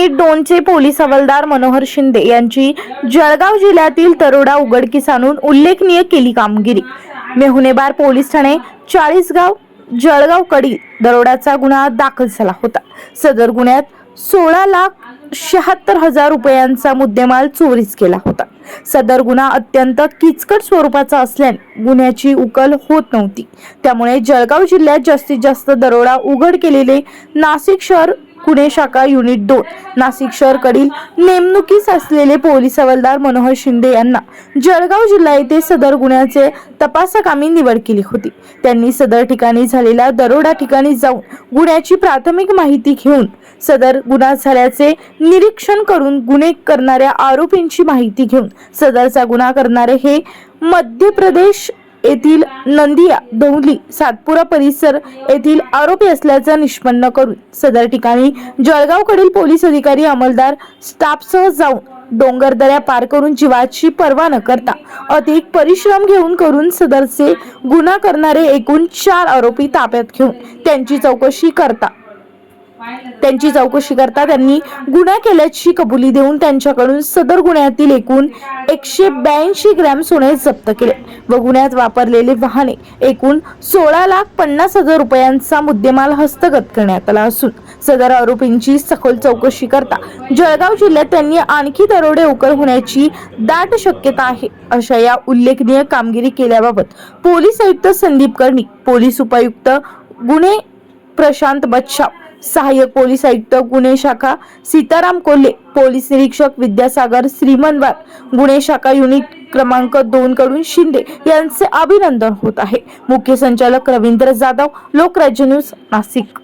Unit दोनचे police हवालदार मनोहर शिंदे यांची जळगाव जिल्ह्यातील तरोडा उघडकीस आणून उल्लेखनीय केली कामगिरी. मेहुणेबार पोलीस ठाणे चाळीसगाव जळगाव कडी दरोड्याचा गुन्हा दाखल झाला होता. सदर गुन्ह्यात सोळा लाख शहात्तर हजार रुपयांचा मुद्देमाल चोरीस केला होता. सदर गुन्हा अत्यंत किचकट स्वरूपाचा असल्याने गुन्ह्याची उकल होत नव्हती. त्यामुळे जळगाव जिल्ह्यात जास्तीत जास्त दरोडा उघड केलेले नाशिक शहर पुणे शाखा युनिट दोन. नाशिक शहरकडील नेमणुकीस असलेले पोलीस हवालदार मनोहर शिंदे यांना जळगाव जिल्हा येथे सदर गुन्ह्याचे तपासकामी निवड केली होती. त्यांनी सदर ठिकाणी झालेल्या दरोडा ठिकाणी जाऊन गुन्ह्याची प्राथमिक माहिती घेऊन सदर गुन्हा झाल्याचे निरीक्षण करून गुन्हे करणाऱ्या आरोपींची माहिती घेऊन सदरचा गुन्हा करणारे हे मध्य प्रदेश येथील नंदिया दौली सातपुरा परिसर येथील आरोपी असल्याचं निष्पन्न करून सदर ठिकाणी जळगावकडील पोलीस अधिकारी अंमलदार स्टाफसह जाऊन डोंगरदऱ्या पार करून जीवाची पर्वा न करता अधिक परिश्रम घेऊन करून सदरचे गुन्हा करणारे एकूण चार आरोपी ताब्यात घेऊन त्यांची चौकशी करता त्यांची चौकशी करता त्यांनी गुन्हा केल्याची कबुली देऊन त्यांच्याकडून सदर गुन्ह्यातील एकूण एकशे ब्याऐंशी ग्रॅम सोने जप्त केले व गुन्ह्यात वापरलेले वाहने एकूण सोळा लाख पन्नास हजार रुपयांचा मुद्देमाल हस्तगत करण्यात आला असून सदर आरोपींची सखोल चौकशी करता जळगाव जिल्ह्यात त्यांनी आणखी दरोडे उकल होण्याची दाट शक्यता आहे अशा या उल्लेखनीय कामगिरी केल्याबाबत पोलीस आयुक्त संदीप कर्णिक पोलीस उपायुक्त गुन्हे प्रशांत बच्छाव सहाय्यक पोलीस आयुक्त गुन्हे शाखा सीताराम कोल्हे पोलीस निरीक्षक विद्यासागर श्रीमनवार गुन्हे शाखा युनिट क्रमांक दोन कडून शिंदे यांचे अभिनंदन होत आहे. मुख्य संचालक रवींद्र जाधव लोकराज्य न्यूज नाशिक.